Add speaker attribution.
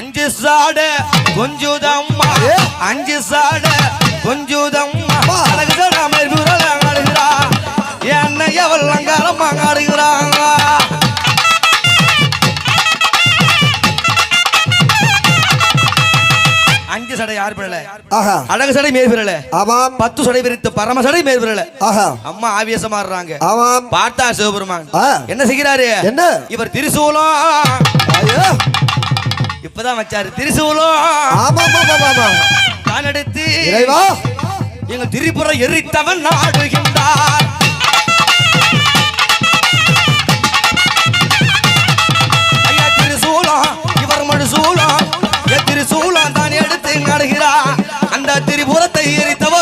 Speaker 1: அஞ்சு சாட கொஞ்சுதம்மா. அஞ்சு சாட கொஞ்சுதம்மா. அழகு விரலாங்க அழுகிறா என்ன எவள் அழுகிறாங்க அஞ்சு சடை யார் பிறல? அழகு சடை மேல் பிறல.
Speaker 2: ஆமாம்.
Speaker 1: பத்து சடை பரம சடை மேல் பிறல.
Speaker 2: ஆஹா.
Speaker 1: அம்மா ஆவேசமாடுறாங்க
Speaker 2: ஆமாம்.
Speaker 1: பார்த்தா சிவபெருமான். என்ன செய்கிறாரு?
Speaker 2: என்ன?
Speaker 1: இவர் திரிசூலம். தான் வச்சாரு. திரிசூலம்
Speaker 2: ஆமா ஆமா ஆமா
Speaker 1: தான் எடுத்து இறைவா. எங்க திரிபுர எரித்தவன் நாடுகின்றார். ஐயா திருசூலம் இவர் மடு சூலம் திருசூலம் தான் எடுத்து நடுகிறார். அந்த திரிபுரத்தை எரித்தவர்